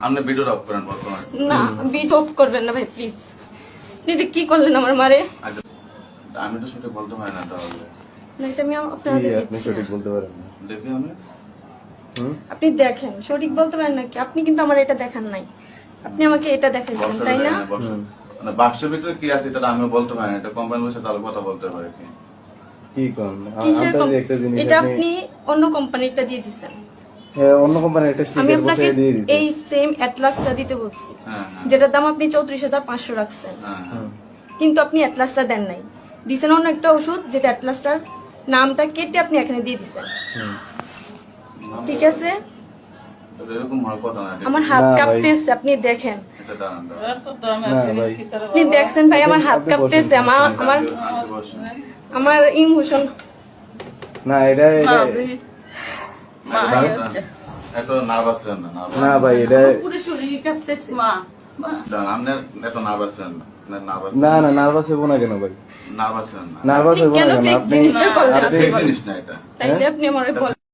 আপনি ভিডিওটা অফ করেন বর্তমানে। না বিট অফ করবেন না ভাই প্লিজ এটা কি করলেন আমার মারে? আচ্ছা আমি তো সেটা বলতে পারি না তাহলে। না এটা আমি আপনাদের কি আপনি সঠিক বলতে পারেন না? দেখি আমি। হুম? আপনি দেখেন সঠিক বলতে পারেন নাকি? আপনি কিন্তু আমার এটা দেখান নাই। আপনি আমাকে এটা দেখাইছেন তাই না? মানে বাক্সের ভিতরে কি আছে এটা আমি বলতে পারি না এটা কোম্পানি বসে তাহলে কথা বলতে পারে কি? কি কোন এটা আপনি অন্য কোম্পানিটা দিয়ে হ্যাঁ, অন্য কোম্পানির একটা আমি স্টিকার আপনাকে বসিয়ে দিয়ে দিয়েছি। এই সেম অ্যাটলাসটা দিতে বলছি। হ্যাঁ হ্যাঁ। যেটার দাম আপনি চৌত্রিশ হাজার পাঁচশো রাখছেন। হ্যাঁ হ্যাঁ। কিন্তু আপনি অ্যাটলাসটা দেন নাই। দিছেন অন্য একটা ওষুধ যেটা অ্যাটলাসটার নামটা কেটে আপনি এখানে দিয়ে দিছেন। হুম। ঠিক আছে? এরকম হওয়ার কথা না আমার হাত না, ভাই। কাঁপতেছে আপনি দেখেন। আচ্ছা দাঁড়ান দাঁড়ান। না ভাই। আপনি দেখছেন ভাই আমার হাত আপনি বসেন। কাঁপতেছে আমার আমার ইমোশন না এটা এটা এত নার্ভাস হন না না ভাই এটা পুরো শরীর কাঁপতেছে দাঁড়ান আপনি এত নার্ভাস হন না নার্ভাস না না নার্ভাস হব না কেন ভাই? নার্ভাস হন না। নার্ভাস হব না কেন আপনি আপনি জিনিস না এটা। তাইলে আপনি আমার বল